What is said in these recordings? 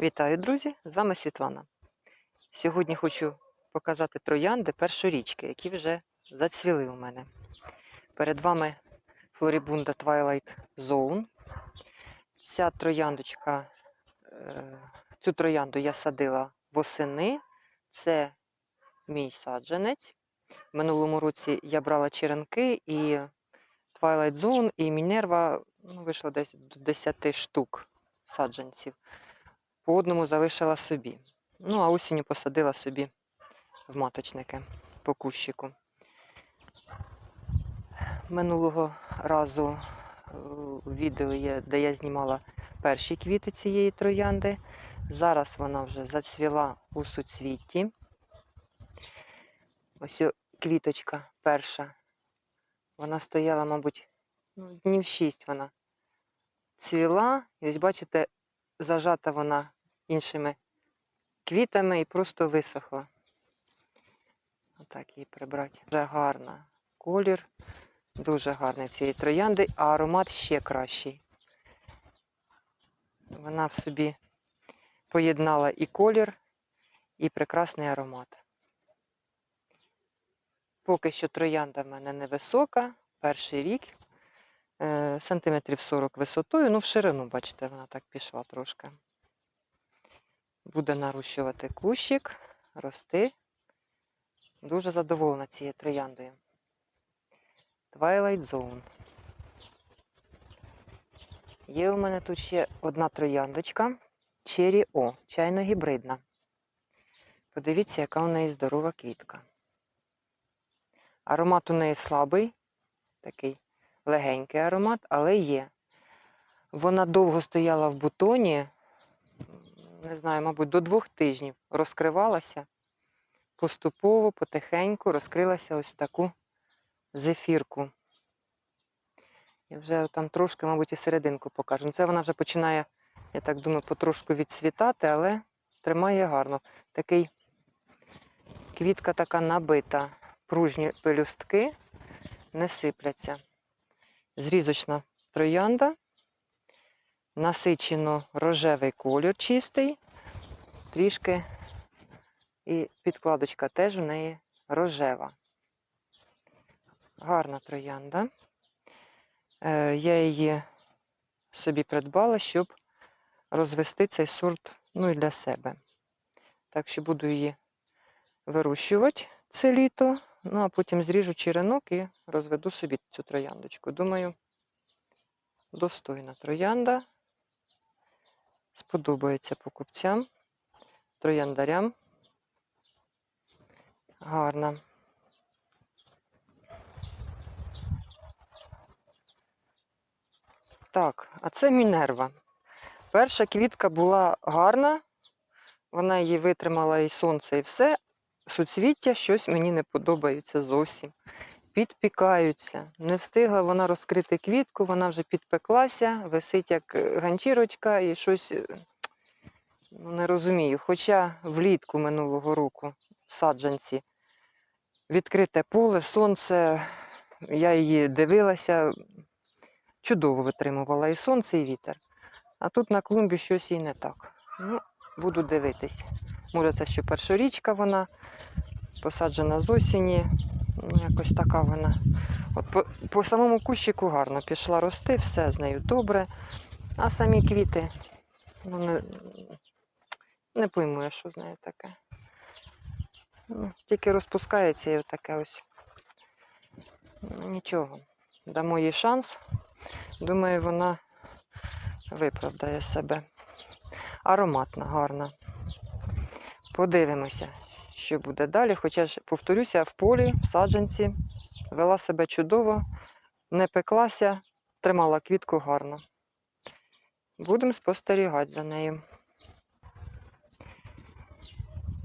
Вітаю, друзі! З вами Світлана. Сьогодні хочу показати троянди першорічки, які вже зацвіли у мене. Перед вами Флорібунда Twilight Zone. Ця трояндочка, е, цю троянду я садила восени. Це мій саджанець. Минулому році я брала черенки і Twilight Zone, і Мінерва ну, вийшло десь до 10 штук саджанців по одному залишила собі. Ну, а осінню посадила собі в маточники по кущику. Минулого разу е, відео є, де я знімала перші квіти цієї троянди. Зараз вона вже зацвіла у суцвітті. Ось квіточка перша. Вона стояла, мабуть, ну, днів шість вона цвіла. І ось бачите, зажата вона іншими квітами і просто висохла. Отак її прибрати. Дуже гарна. Колір дуже гарний цієї троянди, а аромат ще кращий. Вона в собі поєднала і колір, і прекрасний аромат. Поки що троянда в мене невисока, перший рік, е, сантиметрів 40 висотою, ну в ширину, бачите, вона так пішла трошки буде нарощувати кущик, рости. Дуже задоволена цією трояндою. Twilight Zone. Є у мене тут ще одна трояндочка Cherry O, чайно-гібридна. Подивіться, яка у неї здорова квітка. Аромат у неї слабий, такий легенький аромат, але є. Вона довго стояла в бутоні, не знаю, мабуть, до двох тижнів розкривалася. Поступово, потихеньку розкрилася ось таку зефірку. І вже там трошки, мабуть, і серединку покажу. Ну, Це вона вже починає, я так думаю, потрошку відцвітати, але тримає гарно. Такий квітка така набита, пружні пелюстки не сипляться. Зрізочна троянда насичено рожевий колір чистий, трішки і підкладочка теж у неї рожева. Гарна троянда. Е, Я її собі придбала, щоб розвести цей сорт ну, і для себе. Так що буду її вирощувати це літо, ну а потім зріжу черенок і розведу собі цю трояндочку. Думаю, достойна троянда сподобається покупцям, трояндарям. Гарна. Так, а це Мінерва. Перша квітка була гарна, вона її витримала і сонце, і все. Суцвіття щось мені не подобається зовсім. Підпікаються. Не встигла вона розкрити квітку, вона вже підпеклася, висить як е, ганчірочка і щось е, ну, не розумію. Хоча влітку минулого року в саджанці відкрите поле, сонце, я її дивилася, чудово витримувала і сонце, і вітер. А тут на клумбі щось і не так. Ну, буду дивитись. Може, це ще першорічка вона, посаджена з осені. Ну, якось така вона. От по, по самому кущику гарно пішла рости, все з нею добре. А самі квіти, ну, не, пойму я, що з нею таке. Ну, тільки розпускається і таке ось. Ну, нічого. Дамо їй шанс. Думаю, вона виправдає себе. Ароматна, гарна. Подивимося, що буде далі. Хоча ж, повторюся, в полі, в саджанці вела себе чудово, не пеклася, тримала квітку гарно. Будемо спостерігати за нею.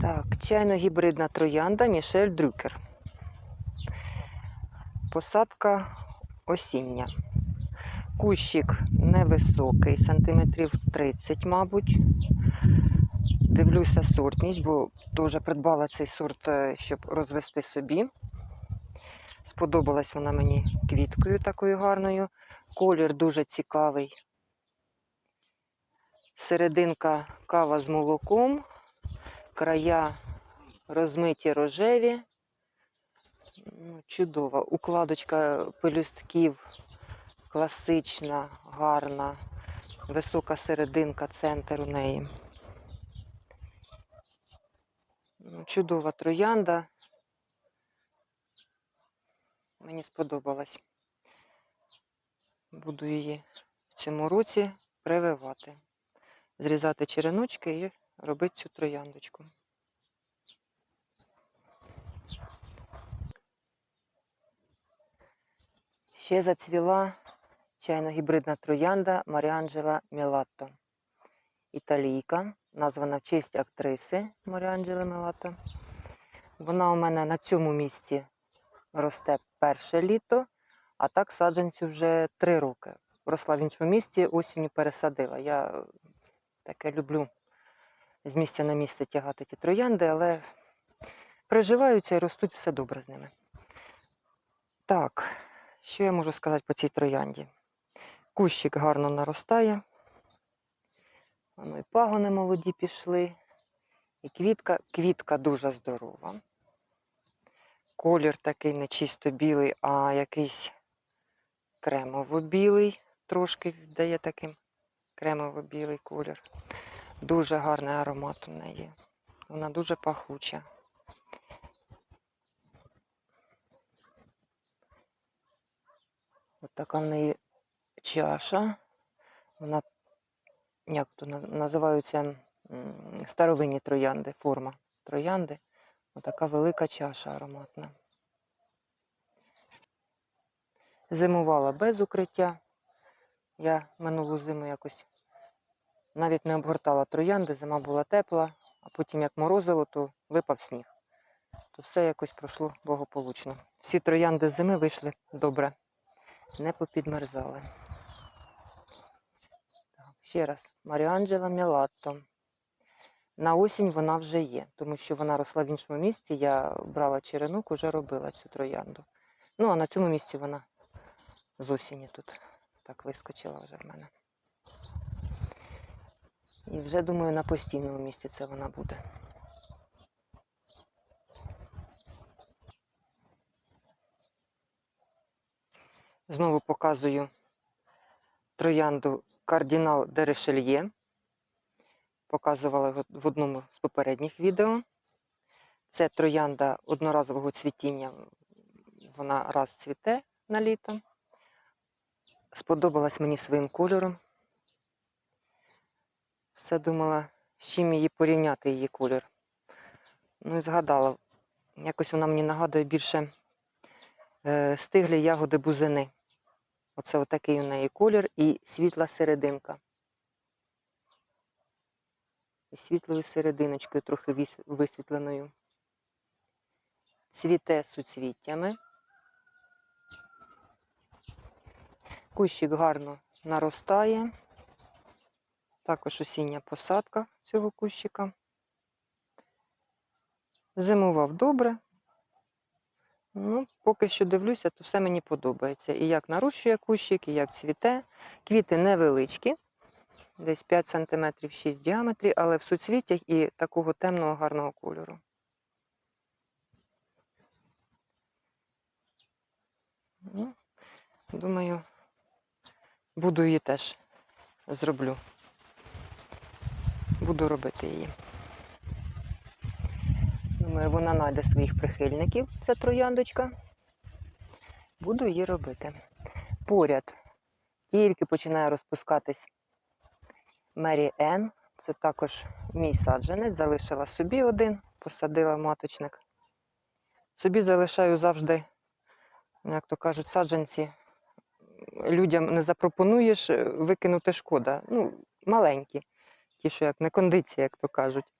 Так, чайно-гібридна троянда Мішель Дрюкер. Посадка осіння. Кущик невисокий, сантиметрів 30, мабуть. Дивлюся сортність, бо дуже придбала цей сорт, е, щоб розвести собі. Сподобалась вона мені квіткою такою гарною. Колір дуже цікавий. Серединка кава з молоком, края розмиті рожеві. Ну, чудова. Укладочка пелюстків класична, гарна, висока серединка, центр у неї. Ну, Чудова троянда. Мені сподобалась. Буду її в цьому році прививати. Зрізати череночки і робити цю трояндочку. Ще зацвіла чайно-гібридна троянда Маріанджела Мелатто. Італійка, названа в честь актриси Маріанджели Мелатто. Вона у мене на цьому місці росте перше літо, а так саджанцю вже три роки. Росла в іншому місці, осінню пересадила. Я таке люблю з місця на місце тягати ті троянди, але приживаються і ростуть все добре з ними. Так, що я можу сказати по цій троянді? Кущик гарно наростає. Воно і пагони молоді пішли. І квітка, квітка дуже здорова. Колір такий не чисто білий, а якийсь кремово-білий, трошки віддає таким кремово-білий колір. Дуже гарний аромат у неї. Вона дуже пахуча. От така в неї чаша. Вона, як то називаються старовинні троянди, форма троянди. Отака велика чаша ароматна. Зимувала без укриття. Я минулу зиму якось навіть не обгортала троянди, зима була тепла, а потім як морозило, то випав сніг. То все якось пройшло благополучно. Всі троянди зими вийшли добре, не попідмерзали. Ще раз, Маріанджела Мелатто. На осінь вона вже є, тому що вона росла в іншому місці. Я брала черенок, вже робила цю троянду. Ну, а на цьому місці вона з осені тут так вискочила вже в мене. І вже думаю, на постійному місці це вона буде. Знову показую троянду кардинал де Ришельє. Показувала в- одному з попередніх відео. Це троянда одноразового цвітіння. Вона раз цвіте на літо. Сподобалась мені своїм кольором. Все думала, з чим її порівняти, її колір. Ну і згадала, якось вона мені нагадує більше е, стиглі ягоди бузини. Оце отакий у неї колір і світла серединка. І світлою серединочкою, трохи висвітленою. Цвіте суцвіттями. Кущик гарно наростає. Також осіння посадка цього кущика. Зимував добре. Ну, поки що дивлюся, то все мені подобається. І як нарощує кущик, і як цвіте. Квіти невеличкі, десь 5 см 6 в діаметрі, але в суцвіттях і такого темного гарного кольору. Ну, думаю, буду її теж зроблю. Буду робити її. Думаю, вона знайде своїх прихильників, ця трояндочка. Буду її робити. Поряд тільки починає розпускатись Мері Енн. Це також мій саджанець. Залишила собі один, посадила маточник. Собі залишаю завжди, як то кажуть, саджанці. Людям не запропонуєш, е, викинути шкода. Ну, маленькі. Ті, що як не кондиція, як то кажуть.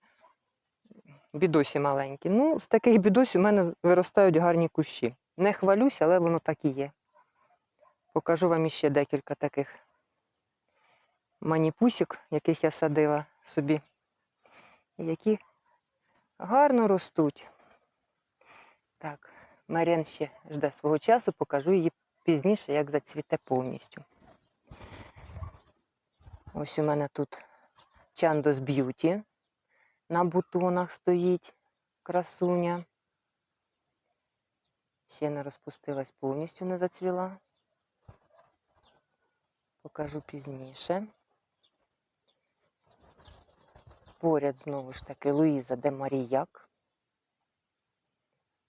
Бідосі маленькі. Ну, з таких бідось у мене виростають гарні кущі. Не хвалюсь, але воно так і є. Покажу вам іще декілька таких маніпусік, яких я садила собі, які гарно ростуть. Так, Маріан ще жде свого часу, покажу її пізніше, як зацвіте повністю. Ось у мене тут Чандос Б'юті на бутонах стоїть красуня. Ще не розпустилась, повністю не зацвіла. Покажу пізніше. Поряд знову ж таки Луїза де Маріяк.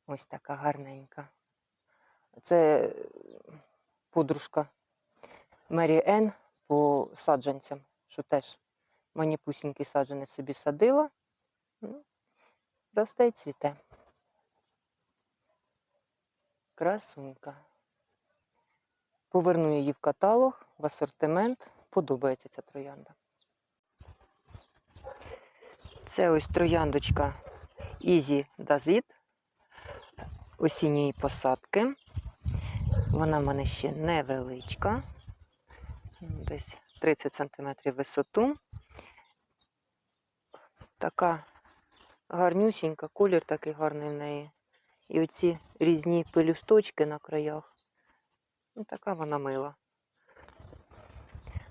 Ось така гарненька. Це подружка Мері Енн по саджанцям, що теж маніпусінький саджанець собі садила. Ну, росте й цвіте. Красунька. Поверну її в каталог, в асортимент. Подобається ця троянда. Це ось трояндочка Easy Does It осінньої посадки. Вона в мене ще невеличка, десь 30 см висоту. Така гарнюсінька, колір такий гарний в неї. І оці різні пелюсточки на краях. Ну, така вона мила.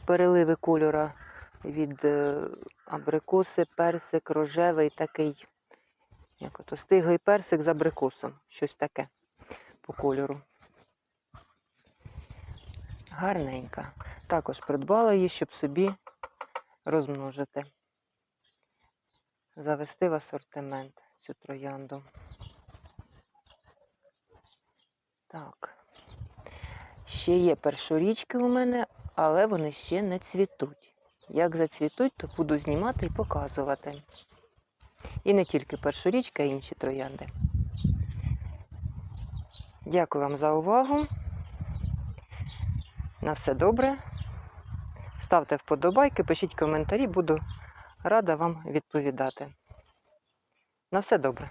Переливи кольора від е, абрикоси, персик, рожевий такий, як ото стиглий персик з абрикосом. Щось таке по кольору. Гарненька. Також придбала її, щоб собі розмножити. Завести в асортимент цю троянду. Так. Ще є першорічки у мене, але вони ще не цвітуть. Як зацвітуть, то буду знімати і показувати. І не тільки першорічка, а й інші троянди. Дякую вам за увагу. На все добре. Ставте вподобайки, пишіть коментарі, буду рада вам відповідати. На все добре.